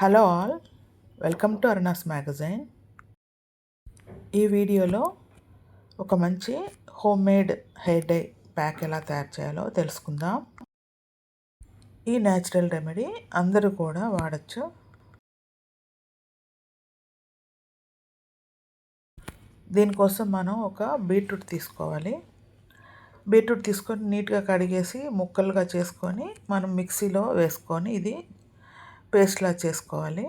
Hello all welcome to Aruna's magazine. ఈ వీడియోలో ఒక మంచి home made hair dye pack ఎలా తయారు చేయాలో తెలుసుకుందాం. ఈ న్యాచురల్ రెమెడీ అందరూ కూడా వాడచ్చు. దీనికోసం మనం ఒక బీట్రూట్ తీసుకోవాలి. బీట్రూట్ తీసుకొని నీట్గా కడిగేసి ముక్కలుగా చేసుకొని మనం మిక్సీలో వేసుకొని ఇది పేస్ట్లా చేసుకోవాలి.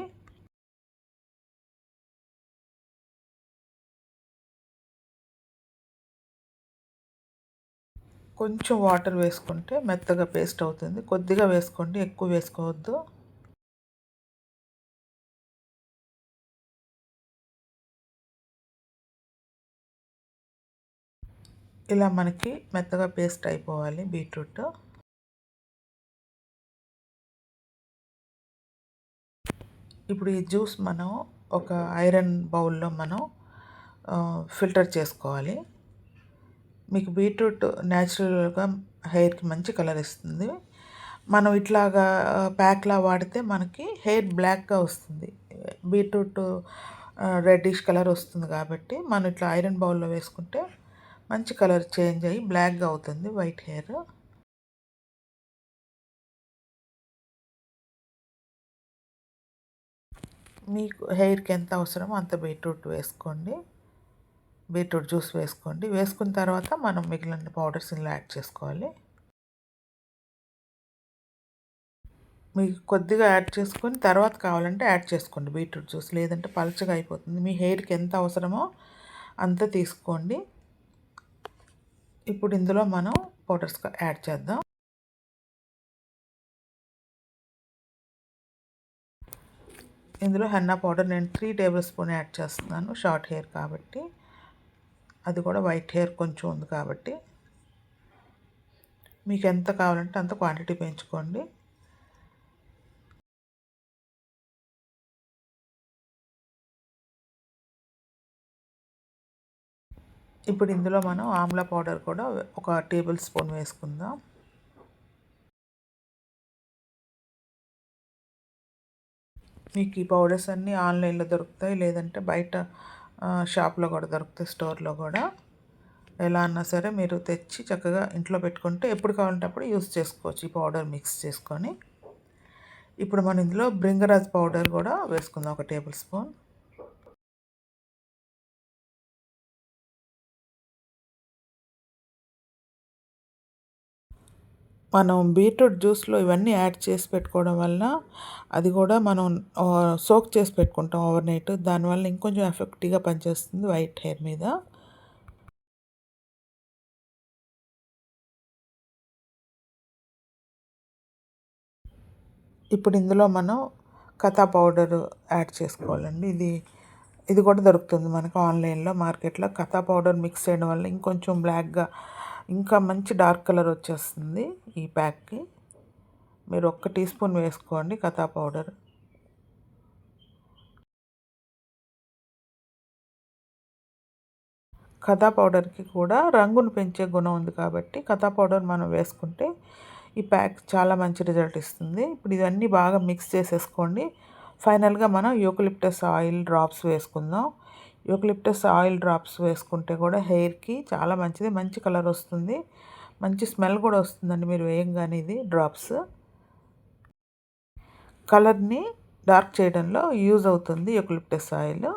కొంచెం వాటర్ వేసుకుంటే మెత్తగా పేస్ట్ అవుతుంది. కొద్దిగా వేసుకోండి ఎక్కువ వేసుకోవద్దు. ఇలా మనకి మెత్తగా పేస్ట్ అయిపోవాలి బీట్రూట్. ఇప్పుడు ఈ జ్యూస్ మనం ఒక ఐరన్ బౌల్లో మనం ఫిల్టర్ చేసుకోవాలి. మీకు బీట్రూట్ న్యాచురల్గా హెయిర్కి మంచి కలర్ ఇస్తుంది. మనం ఇట్లాగా ప్యాక్లా వాడితే మనకి హెయిర్ బ్లాక్గా వస్తుంది. బీట్రూట్ రెడ్డిష్ కలర్ వస్తుంది కాబట్టి మనం ఇట్లా ఐరన్ బౌల్లో వేసుకుంటే మంచి కలర్ చేంజ్ అయ్యి బ్లాక్గా అవుతుంది వైట్ హెయిర్. మీకు హెయిర్కి ఎంత అవసరమో అంత బీట్రూట్ వేసుకోండి. బీట్రూట్ జ్యూస్ వేసుకోండి. వేసుకున్న తర్వాత మనం మిగిలిన పౌడర్స్ ఇలా యాడ్ చేసుకోవాలి. మీకు కొద్దిగా యాడ్ చేసుకొని తర్వాత కావాలంటే యాడ్ చేసుకోండి బీట్రూట్ జ్యూస్. లేదంటే పలచగా అయిపోతుంది. మీ హెయిర్కి ఎంత అవసరమో అంత తీసుకోండి. ఇప్పుడు ఇందులో మనం పౌడర్స్ యాడ్ చేద్దాం. ఇందులో హెన్నా పౌడర్ నేను త్రీ టేబుల్ స్పూన్ యాడ్ చేస్తున్నాను షార్ట్ హెయిర్ కాబట్టి. అది కూడా వైట్ హెయిర్ కొంచెం ఉంది కాబట్టి. మీకు ఎంత కావాలంటే అంత క్వాంటిటీ పెంచుకోండి. ఇప్పుడు ఇందులో మనం ఆమ్లా పౌడర్ కూడా ఒక టేబుల్ స్పూన్ వేసుకుందాం. మీకు ఈ పౌడర్స్ అన్నీ ఆన్లైన్లో దొరుకుతాయి లేదంటే బయట షాప్లో కూడా దొరుకుతాయి స్టోర్లో కూడా. ఎలా అన్నా సరే మీరు తెచ్చి చక్కగా ఇంట్లో పెట్టుకుంటే ఎప్పుడు కావాలంటే అప్పుడు యూస్ చేసుకోవచ్చు ఈ పౌడర్ మిక్స్ చేసుకొని. ఇప్పుడు మనం ఇందులో బ్రింగరాజ్ పౌడర్ కూడా వేసుకుందాం ఒక టేబుల్ స్పూన్. మనం బీట్రూట్ జ్యూస్లో ఇవన్నీ యాడ్ చేసి పెట్టుకోవడం వల్ల అది కూడా మనం సోక్ చేసి పెట్టుకుంటాం ఓవర్ నైట్. దానివల్ల ఇంకొంచెం ఎఫెక్టివ్గా పనిచేస్తుంది వైట్ హెయిర్ మీద. ఇప్పుడు ఇందులో మనం కథా పౌడర్ యాడ్ చేసుకోవాలండి. ఇది ఇది కూడా దొరుకుతుంది మనకు ఆన్లైన్లో మార్కెట్లో. కథా పౌడర్ మిక్స్ చేయడం వల్ల ఇంకొంచెం బ్లాక్గా ఇంకా మంచి డార్క్ కలర్ వచ్చేస్తుంది ఈ ప్యాక్కి. మీరు ఒక్క టీ స్పూన్ వేసుకోండి కథా పౌడర్. కథా పౌడర్కి కూడా రంగును పెంచే గుణం ఉంది కాబట్టి కథా పౌడర్ మనం వేసుకుంటే ఈ ప్యాక్ చాలా మంచి రిజల్ట్ ఇస్తుంది. ఇప్పుడు ఇవన్నీ బాగా మిక్స్ చేసేసుకోండి. ఫైనల్గా మనం యూకలిప్టస్ ఆయిల్ డ్రాప్స్ వేసుకుందాం. యూకలిప్టస్ ఆయిల్ డ్రాప్స్ వేసుకుంటే కూడా హెయిర్కి చాలా మంచిది. మంచి కలర్ వస్తుంది. మంచి స్మెల్ కూడా వస్తుందండి మీరు వేయంగానే ఇది డ్రాప్స్. కలర్ని డార్క్ చేయడంలో యూజ్ అవుతుంది యూకలిప్టస్ ఆయిల్.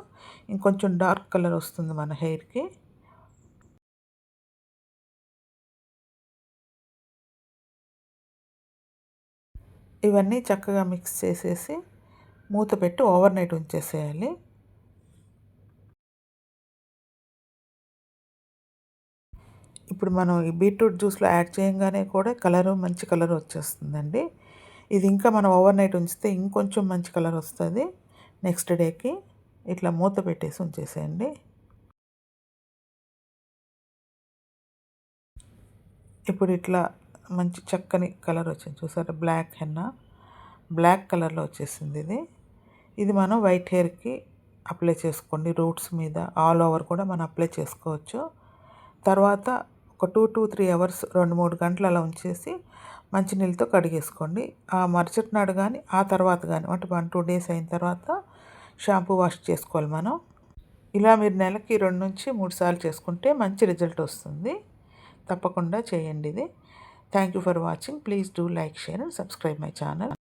ఇంకొంచెం డార్క్ కలర్ వస్తుంది మన హెయిర్కి. ఇవన్నీ చక్కగా మిక్స్ చేసేసి మూత పెట్టి ఓవర్ నైట్ ఉంచేసేయాలి. ఇప్పుడు మనం ఈ బీట్రూట్ జ్యూస్లో యాడ్ చేయగానే కూడా కలరు మంచి కలర్ వచ్చేస్తుందండి. ఇది ఇంకా మనం ఓవర్ నైట్ ఉంచితే ఇంకొంచెం మంచి కలర్ వస్తుంది. నెక్స్ట్ డేకి ఇట్లా మూత పెట్టేసి ఉంచేసేయండి. ఇప్పుడు ఇట్లా మంచి చక్కని కలర్ వచ్చింది చూసారా? Black henna. బ్లాక్ కలర్లో వచ్చేసింది ఇది. ఇది మనం వైట్ హెయిర్కి అప్లై చేసుకోండి. రూట్స్ మీద ఆల్ ఓవర్ కూడా మనం అప్లై చేసుకోవచ్చు. తర్వాత ఒక టూ టూ త్రీ అవర్స్ రెండు మూడు గంటలు అలా ఉంచేసి మంచినీళ్ళతో కడిగేసుకోండి. ఆ మరుసటి నాడు కానీ ఆ తర్వాత కానీ అంటే వన్ టూ డేస్ అయిన తర్వాత షాంపూ వాష్ చేసుకోవాలి మనం. ఇలా మీరు నెలకి రెండు నుంచి మూడు సార్లు చేసుకుంటే మంచి రిజల్ట్ వస్తుంది. తప్పకుండా చేయండి ఇది. Thank you for watching please do like share and subscribe my channel